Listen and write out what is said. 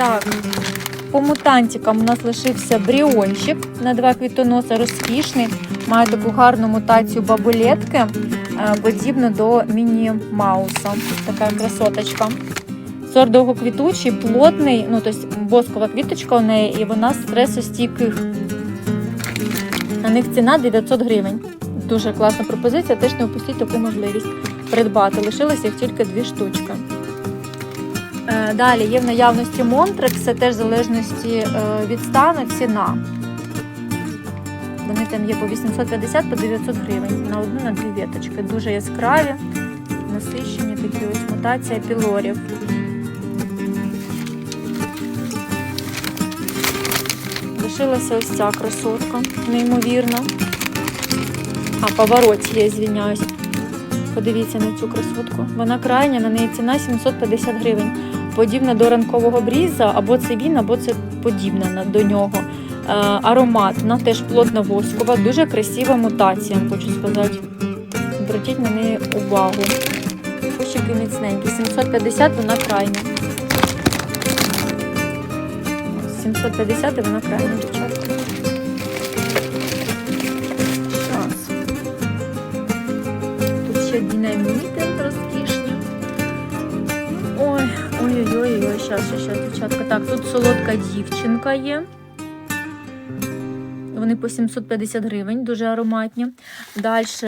Так, по мутантикам у нас лишився бріончик на два квітоноса, розкішний. Має таку гарну мутацію бабулетки, е, подібну до міні-мауса. Така красоточка. Сорт довгоквітучий, плотний, ну тобто боскова квіточка у неї, і вона стресостійких. На них ціна 900 гривень. Дуже класна пропозиція, теж не опустіть таку можливість придбати. Лишилося їх тільки дві штучки. Е, Далі є в наявності Монтрекс, це теж в залежності е, від стану ціна. Вони там є по 850 по 900 гривень на одну на дві віточки. Дуже яскраві, насищені такі ось мутація пілорів. Лишилася ось ця красотка, неймовірна. А, поворот, я звільняюсь. Подивіться на цю красотку. Вона крайня, на неї ціна 750 гривень. Подібна до ранкового бріза, або це він, або це подібна до нього. Е, аромат, вона теж плотна воскова, дуже красива мутація, хочу сказати. Зверніть на неї увагу. Кущики міцненькі. 750 вона крайня. 750 і вона крайня. Тут ще динаміти розкішні. Ой, щас, щас, дівчатка. Так, тут солодка дівчинка є. Вони по 750 гривень, дуже ароматні. Далі